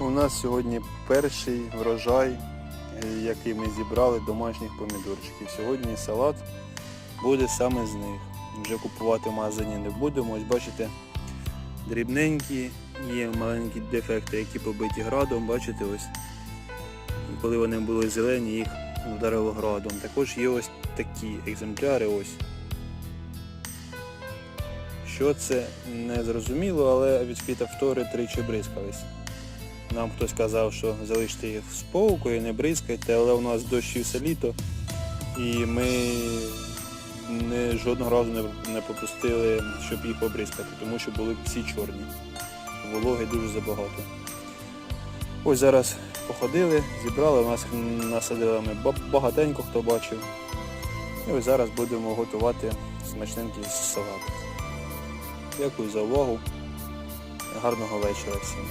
У нас сьогодні перший врожай, е, який ми зібрали домашніх помідорчиків. Сьогодні салат буде саме з них. Вже купувати в магазині не будемо. Ось бачите, дрібненькі, є маленькі дефекти, які побиті градом. Бачите, ось. Коли вони були зелені, їх вдарило градом. Також є ось такі екземпляри. ось. Що це не зрозуміло, але від фітофтори тричі бризкались. Нам хтось казав, що залиште їх в спокою, не бризкайте, але у нас дощі все літо і ми не, жодного разу не, не пропустили, щоб їх побризкати, тому що були всі чорні. Вологи дуже забагато. Ось зараз походили, зібрали, у нас насадили ми багатенько, хто бачив. І ось зараз будемо готувати смачненький салат. Дякую за увагу. Гарного вечора всім.